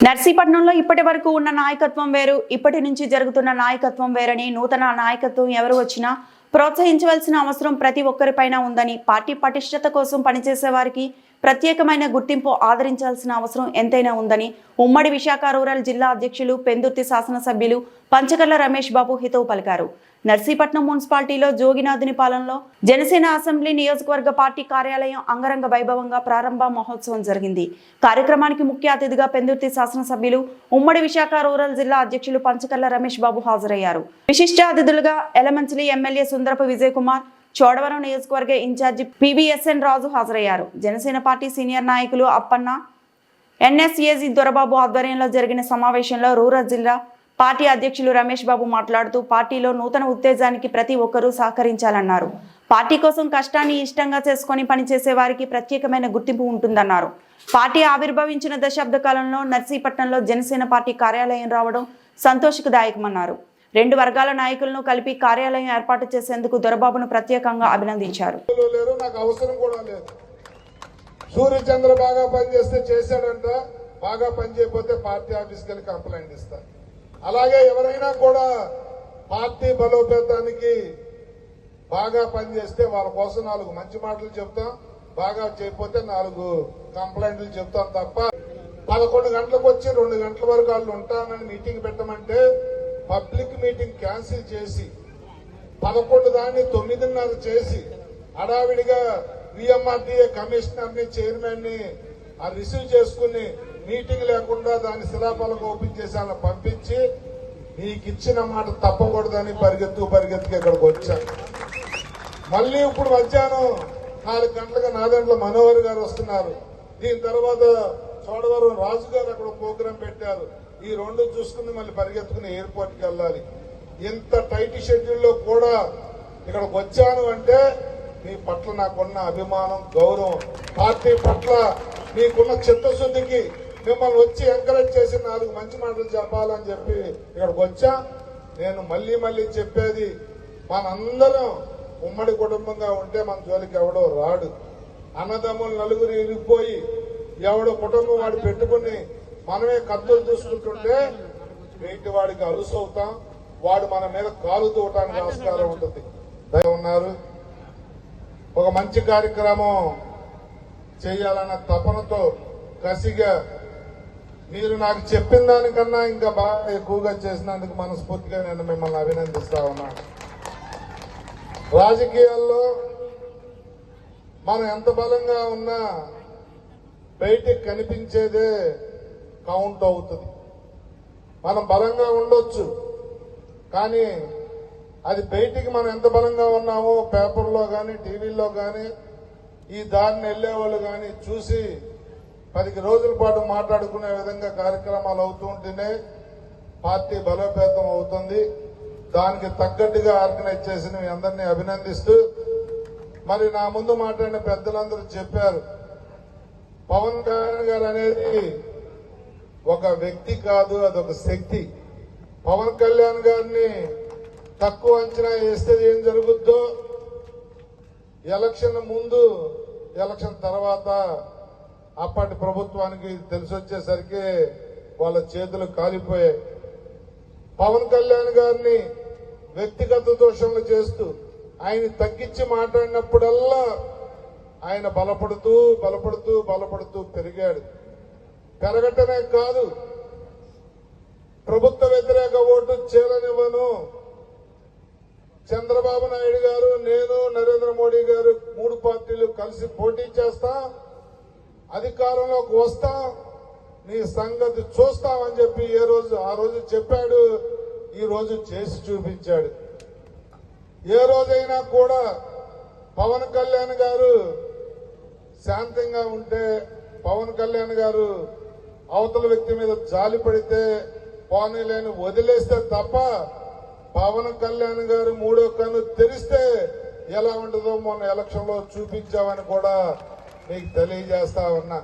నర్సీపట్నంలో ఇప్పటి వరకు ఉన్న నాయకత్వం వేరు ఇప్పటి నుంచి జరుగుతున్న నాయకత్వం వేరని నూతన నాయకత్వం ఎవరు వచ్చినా ప్రోత్సహించవలసిన అవసరం ప్రతి ఒక్కరిపైన ఉందని పార్టీ పటిష్టత కోసం పనిచేసే వారికి ప్రత్యేకమైన గుర్తింపు ఆదరించాల్సిన అవసరం ఎంతైనా ఉందని ఉమ్మడి విశాఖ రూరల్ జిల్లా అధ్యక్షులు పెందుర్తి శాసనసభ్యులు పంచకర్ల రమేష్ బాబు హితవు పలికారు. నర్సీపట్నం మున్సిపాలిటీలో జోగినాథుని పాలనలో జనసేన అసెంబ్లీ నియోజకవర్గ పార్టీ కార్యాలయం అంగరంగ వైభవంగా ప్రారంభ మహోత్సవం జరిగింది. కార్యక్రమానికి ముఖ్య అతిథిగా పెందుర్తి శాసనసభ్యులు ఉమ్మడి విశాఖ రూరల్ జిల్లా అధ్యక్షులు పంచకర్ల రమేష్ బాబు హాజరయ్యారు. విశిష్ట అతిథులుగా ఎలమంచిలి ఎమ్మెల్యే సుందరపు విజయ్ కుమార్ చోడవరం నియోజకవర్గ ఇన్ఛార్జి పివిఎస్ఎన్ రాజు హాజరయ్యారు. జనసేన పార్టీ సీనియర్ నాయకులు అప్పన్న ఎన్ఎస్ఏజీ దొరబాబు ఆధ్వర్యంలో జరిగిన సమావేశంలో రూరల్ జిల్లా పార్టీ అధ్యక్షులు రమేష్ బాబు మాట్లాడుతూ పార్టీలో నూతన ఉత్తేజానికి ప్రతి ఒక్కరూ సహకరించాలన్నారు. పార్టీ కోసం కష్టాన్ని ఇష్టంగా చేసుకొని పనిచేసే వారికి ప్రత్యేకమైన గుర్తింపు ఉంటుందన్నారు. పార్టీ ఆవిర్భవించిన దశాబ్ద కాలంలో నర్సీపట్నంలో జనసేన పార్టీ కార్యాలయం రావడం సంతోషకదాయకమన్నారు. రెండు వర్గాల నాయకులను కలిపి కార్యాలయం ఏర్పాటు చేసేందుకు దొరబాబును ప్రత్యేకంగా అభినందించారు. లేరు నాకు అవసరం కూడా లేదు. సూర్యచంద్ర బాగా పనిచేస్తే చేశాడంట బాగా పని చేయకపోతే పార్టీ ఆఫీస్కి వెళ్ళి కంప్లైంట్ ఇస్తా. అలాగే ఎవరైనా కూడా పార్టీ బలోపేతానికి బాగా పనిచేస్తే వాళ్ళ కోసం నాలుగు మంచి మాటలు చెప్తాం బాగా చేయకపోతే నాలుగు కంప్లైంట్లు చెప్తాం తప్ప పదకొండు గంటలకు వచ్చి రెండు గంటల వరకు వాళ్ళు ఉంటానని మీటింగ్ పెట్టమంటే పబ్లిక్ మీటింగ్ క్యాన్సిల్ చేసి పదకొండు దాన్ని తొమ్మిదిన్నర చేసి హడావిడిగా విఎంఆర్డీఏ కమిషనర్ని చైర్మన్ని ఆ రిసీవ్ చేసుకుని మీటింగ్ లేకుండా దాని శిలాఫలకం ఓపెన్ చేసి అలా పంపించి నీకు ఇచ్చిన మాట తప్పకూడదని పరిగెత్తు పరిగెత్తుకు ఇక్కడికి వచ్చాను మళ్ళీ ఇప్పుడు మధ్యాహ్నం నాలుగు గంటలకు నాదంట్లో మనోహర్ గారు వస్తున్నారు. దీని తర్వాత చోడవరం రాజు గారు అక్కడ ప్రోగ్రాం పెట్టారు. ఈ రెండు చూసుకుని మళ్ళీ పరిగెత్తుకుని ఎయిర్పోర్ట్కి వెళ్ళాలి. ఇంత టైట్ షెడ్యూల్లో కూడా ఇక్కడికి వచ్చాను అంటే మీ పట్ల నాకున్న అభిమానం గౌరవం పార్టీ పట్ల మీకున్న చిత్తశుద్ధికి మిమ్మల్ని వచ్చి ఎంకరేజ్ చేసి నాలుగు మంచి మాటలు చెప్పాలని చెప్పి ఇక్కడికి వచ్చా. నేను మళ్ళీ మళ్ళీ చెప్పేది మనందరం ఉమ్మడి కుటుంబంగా ఉంటే మన జోలికి ఎవడో రాడు. అన్నదమ్ములు నలుగురు ఇరిగిపోయి ఎవడో కుటుంబం వాడు పెట్టుకుని మనమే కత్తులు చూసుకుంటుంటే వీటి వాడికి అలుసవుతాం వాడు మన మీద కాలు తూవటానికి ఆస్కారం ఉంటుంది. ఉన్నారు? ఒక మంచి కార్యక్రమం చేయాలన్న తపనతో కసిగా మీరు నాకు చెప్పిన దానికన్నా ఇంకా బాగా ఎక్కువగా చేసినందుకు మనస్ఫూర్తిగా నేను మిమ్మల్ని అభినందిస్తా ఉన్నా. రాజకీయాల్లో మనం ఎంత బలంగా ఉన్నా బయటికి కనిపించేదే కౌంట్ అవుతుంది. మనం బలంగా ఉండొచ్చు. కానీ అది బయటికి మనం ఎంత బలంగా ఉన్నామో పేపర్లో కానీ టీవీల్లో కానీ ఈ దారిని వెళ్ళే వాళ్ళు కానీ చూసి పదికి రోజుల పాటు మాట్లాడుకునే విధంగా కార్యక్రమాలు అవుతూ ఉంటేనే పార్టీ బలోపేతం అవుతుంది. దానికి తగ్గట్టుగా ఆర్గనైజ్ చేసిన మీ అందరినీ అభినందిస్తూ మరి నా ముందు మాట్లాడిన పెద్దలందరూ చెప్పారు. పవన్ కళ్యాణ్ గారు అనేది ఒక వ్యక్తి కాదు అదొక శక్తి. పవన్ కళ్యాణ్ గారిని తక్కువ అంచనా వేస్తే ఏం జరుగుద్దో? ఎలక్షన్ ముందు ఎలక్షన్ తర్వాత అప్పటి ప్రభుత్వానికి తెలిసొచ్చేసరికి వాళ్ళ చేతులు కాలిపోయాయి. పవన్ కళ్యాణ్ గారిని వ్యక్తిగత దోషములు చేస్తూ ఆయన తగ్గించి మాట్లాడినప్పుడల్లా ఆయన బలపడుతూ బలపడుతూ బలపడుతూ పెరిగాడు. పెరగటమే కాదు. ప్రభుత్వ వ్యతిరేక ఓటు చేరనివ్వను. చంద్రబాబు నాయుడు గారు నేను నరేంద్ర మోడీ గారు మూడు పార్టీలు కలిసి పోటీ చేస్తా అధికారంలోకి వస్తా నీ సంగతి చూస్తామని చెప్పి ఏ రోజు ఆ రోజు చెప్పాడు ఈ రోజు చేసి చూపించాడు. ఏ రోజైనా కూడా పవన్ కళ్యాణ్ గారు శాంతంగా ఉంటే పవన్ కళ్యాణ్ గారు అవతల వ్యక్తి మీద జాలి పడితే పోనీలేని వదిలేస్తే తప్ప పవన్ కళ్యాణ్ గారు మూడో కన్ను తెరిస్తే ఎలా ఉంటుందో మొన్న ఎలక్షన్లో చూపించామని కూడా మీకు తెలియజేస్తా ఉన్నా.